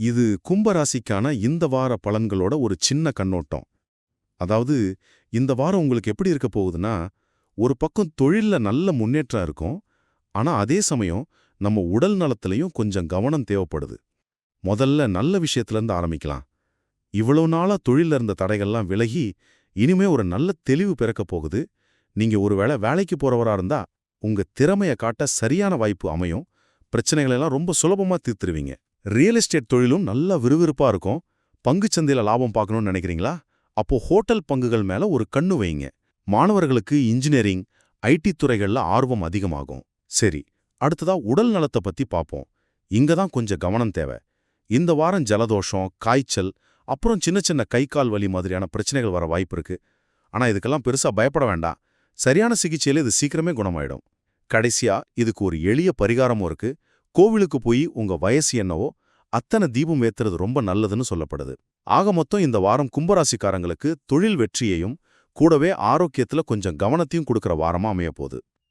இது கும்பராசிக்கான இந்த வார பலன்களோட ஒரு சின்ன கண்ணோட்டம். அதாவது இந்த வாரம் உங்களுக்கு எப்படி இருக்க போகுதுன்னா ஒரு பக்கம் தொழில்ல நல்ல முன்னேற்றம் இருக்கும் ஆனா அதே சமயம் நம்ம உடல் நலத்திலையும் கொஞ்சம் கவனம் தேவைப்படுது. முதல்ல நல்ல விஷயத்திலிருந்து ஆரம்பிக்கலாம். இவ்வளவு நாளா தொழில்ல இருந்த தடைகள்லாம் விலகி இனிமே ஒரு நல்ல தெளிவு பிறக்கப் போகுது. நீங்க ஒருவேளை வேலைக்கு போறவரா இருந்தா உங்க திறமைய காட்ட சரியான வாய்ப்பு அமையும். பிரச்சனைகளெல்லாம் ரொம்ப சுலபமா தீர்த்துருவீங்க. ரியல் எஸ்டேட் தொழிலும் நல்லா விறுவிறுப்பா இருக்கும். பங்குச்சந்தையில லாபம் பார்க்கணும்னு நினைக்கிறீங்களா? அப்போ ஹோட்டல் பங்குகள் மேல ஒரு கண்ணு வைங்க. மாணவர்களுக்கு இன்ஜினியரிங் ஐடி துறைகள்ல ஆர்வம் அதிகமாகும். சரி அடுத்ததா உடல் நலத்தை பத்தி பார்ப்போம். இங்க தான் கொஞ்சம் கவனம் தேவை. இந்த வாரம் ஜலதோஷம் காய்ச்சல் அப்புறம் சின்ன சின்ன கை கால் வலி மாதிரியான பிரச்சனைகள் வர வாய்ப்பு இருக்கு. ஆனா இதுக்கெல்லாம் பெருசா பயப்பட வேண்டாம். சரியான சிகிச்சையில இது சீக்கிரமே குணமாயிடும். கடைசியா இதுக்கு ஒரு எளிய பரிகாரமும் இருக்கு. கோவிலுக்கு போய் உங்க வயசு என்னவோ அத்தனை தீபம் ஏத்துறது ரொம்ப நல்லதுன்னு சொல்லப்படுது. ஆக மொத்தம் இந்த வாரம் கும்பராசிக்காரங்களுக்கு தொழில் வெற்றியையும் கூடவே ஆரோக்கியத்துல கொஞ்சம் கவனத்தையும் கொடுக்கற வாரமா அமையப்போகுது.